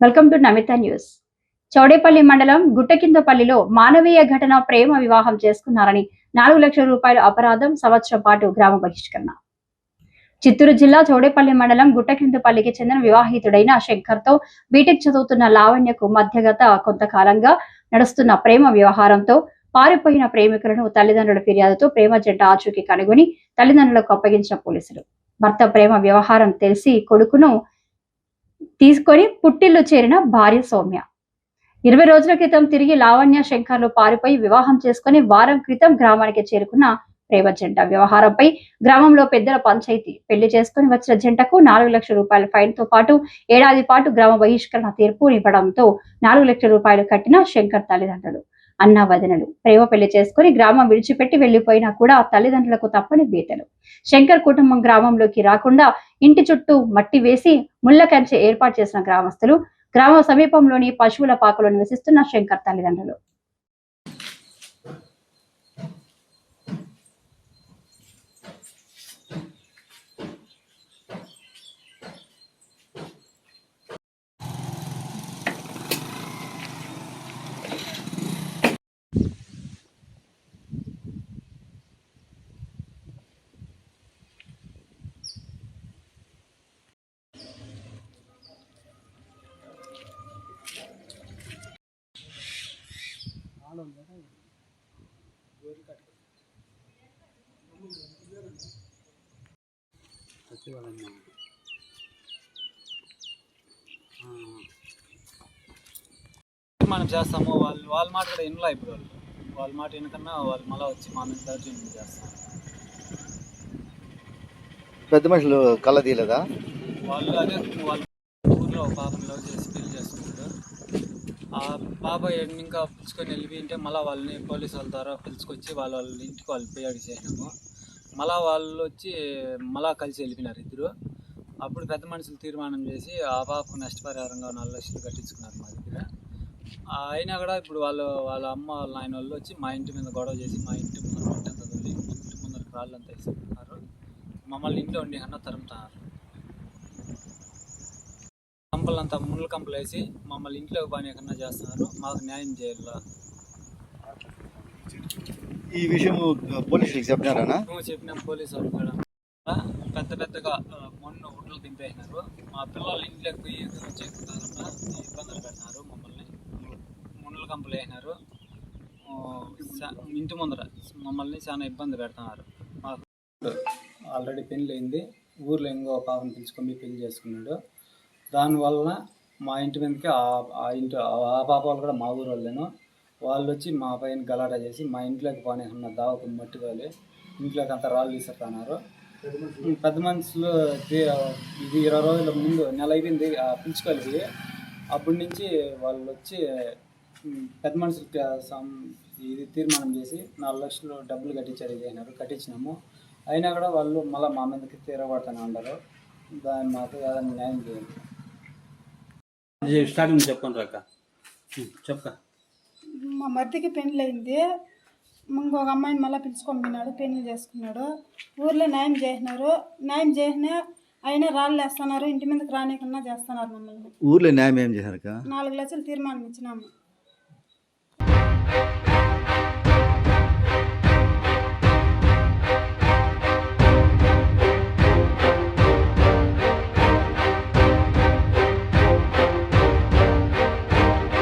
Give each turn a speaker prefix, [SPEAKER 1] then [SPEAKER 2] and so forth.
[SPEAKER 1] Welcome to Namita news. Chowdepalli మండలం గుట్టకిందపల్లిలో మానవీయ ఘటన ప్రేమ వివాహం చేసుకున్నారని నాలుగు లక్షల రూపాయల అపరాధం సంవత్సరం పాటు గ్రామ బహిష్కరణ. చిత్తూరు జిల్లా చౌడేపల్లి మండలం గుట్టకిందపల్లికి చెందిన వివాహితుడైన శంకర్తో బీటెక్ చదువుతున్న లావణ్యకు మధ్యగత కొంతకాలంగా నడుస్తున్న ప్రేమ వ్యవహారంతో పారిపోయిన ప్రేమికులను తల్లిదండ్రుల ఫిర్యాదుతో ప్రేమ జంట ఆచూకీ కనుగొని తల్లిదండ్రులకు అప్పగించిన పోలీసులు. భర్త ప్రేమ వ్యవహారం తెలిసి కొడుకును తీసుకొని పుట్టిల్లు చేరిన భార్య సౌమ్య. ఇరవై రోజుల క్రితం తిరిగి లావణ్య శంకర్లు పారిపోయి వివాహం చేసుకుని వారం క్రితం గ్రామానికి చేరుకున్న ప్రేమ జంట. వ్యవహారంపై గ్రామంలో పెద్దల పంచాయతీ. పెళ్ళి చేసుకుని వచ్చిన జంటకు నాలుగు లక్షల రూపాయల ఫైన్తో పాటు ఏడాది పాటు గ్రామ బహిష్కరణ తీర్పు ఇవ్వడంతో నాలుగు లక్షల రూపాయలు కట్టిన శంకర్ తల్లిదండ్రులు. అన్న వదనలు ప్రేమ పెళ్ళి చేసుకుని గ్రామం విడిచిపెట్టి వెళ్ళిపోయినా కూడా తల్లిదండ్రులకు తప్పని బీతలు శంకర్ కుటుంబం గ్రామంలోకి రాకుండా ఇంటి చుట్టూ మట్టి వేసి ముళ్ళ కంచె ఏర్పాటు చేసిన గ్రామస్తులు గ్రామ సమీపంలోని పశువుల పాకలో నివసిస్తున్న శంకర్ తల్లిదండ్రులు.
[SPEAKER 2] మనం చేస్తాము వాళ్ళు వాళ్ళ మాట కూడా వినలా ఇప్పుడు వాళ్ళు. వాళ్ళ మాట వినకన్నా వాళ్ళు మళ్ళీ వచ్చి మా మీద చేస్తారు.
[SPEAKER 3] పెద్ద మనుషులు కళ్ళ తీయలేదా?
[SPEAKER 2] వాళ్ళు అదే వాళ్ళ ఊర్లో ఒక పాపను లవ్ చేసి పెళ్ళి చేసుకుంటారు ఆ పాప ఇంకా పిలుచుకొని వెళ్ళిపోయింటే మళ్ళీ వాళ్ళని పోలీసు వాళ్ళ ద్వారా పిలుచుకొచ్చి వాళ్ళ వాళ్ళ ఇంటికి వాళ్ళు పోయాడు చేసినాము. మళ్ళీ వాళ్ళు వచ్చి మళ్ళా కలిసి వెళ్ళిపోయినారు ఇద్దరు. అప్పుడు పెద్ద మనుషులు తీర్మానం చేసి ఆ పాపకు నష్టపరిహారంగా నాలుగు లక్షలు కట్టించుకున్నారు మా దగ్గర. అయినా కూడా ఇప్పుడు వాళ్ళు వాళ్ళ అమ్మ వాళ్ళ ఆయన వాళ్ళు వచ్చి మా ఇంటి మీద గొడవ చేసి మా ఇంటి ముందర మట్టంతా తొలి ఇంటి ముందర రాళ్ళంతా వేసుకుంటున్నారు మమ్మల్ని ఇంట్లో ఉండి అన్న తరుముతున్నారు కంపలంతా ముళ్ళ కంపలు వేసి మమ్మల్ని ఇంట్లో పని కన్నా చేస్తున్నారు. మాకు న్యాయం చేయాల?
[SPEAKER 3] ఈ విషయం పోలీసులకు చెప్పినారా
[SPEAKER 2] చెప్పిన. పోలీసు వాళ్ళు కూడా. పెద్ద పెద్దగా మొన్న ఉడ్లు దింపేసినారు. మా పిల్లలు ఇంట్లోకి పోయి చెక్కుతారన్న ఇబ్బందులు పెడుతున్నారు మమ్మల్ని. ముళ్ళ కంపలు వేసినారు. ఇంటి ముందర మమ్మల్ని చాలా ఇబ్బంది పెడుతున్నారు. మాకు ఆల్రెడీ పెళ్ళి అయింది ఊర్లో ఇంకో పాపను పిలుచుకొని పెళ్ళి చేసుకున్నాడు. దానివల్ల మా ఇంటి మీదకి ఆ- ఆ ఇంటి ఆ- పాప వాళ్ళు కూడా మా ఊరు వాళ్ళేను వాళ్ళు వచ్చి మా పైన గలాటా చేసి మా ఇంట్లోకి పని ఉన్న దావకు మట్టి వాళ్ళు ఇంట్లోకి అంత రాళ్ళు తీసుకున్నారు పెద్ద మనుషులు ఇది ఇరవై రోజుల ముందు నెల అయిపోయింది ఆ పిలుచుకోవాలి అప్పటి నుంచి వాళ్ళు వచ్చి పెద్ద మనుషులకి ఇది తీర్మానం చేసి నాలుగు లక్షలు డబ్బులు కట్టించారు ఇది అయినారు కట్టించినాము. అయినా కూడా వాళ్ళు మళ్ళీ మా మీదకి తీరబడుతూనే ఉండరు దాన్ని మాకు ఏదైనా న్యాయం చేయండి.
[SPEAKER 4] స్టార్టింగ్ చెప్పండి రాక. చెప్పక.
[SPEAKER 5] మా మరిదికి పెళ్ళి అయింది. ఇంకొక అమ్మాయిని మళ్ళీ పిలుచుకొని పోయినాడు పెళ్ళి చేసుకున్నాడు. ఊర్లో న్యాయం చేసినారు. న్యాయం చేసిన అయినా రాళ్ళు వేస్తున్నారు ఇంటి మీదకి రానికన్నా చేస్తున్నారు మమ్మల్ని.
[SPEAKER 3] ఊర్లో న్యాయం ఏం చేశారు
[SPEAKER 5] నాలుగు లక్షలు తీర్మానం ఇచ్చినాము.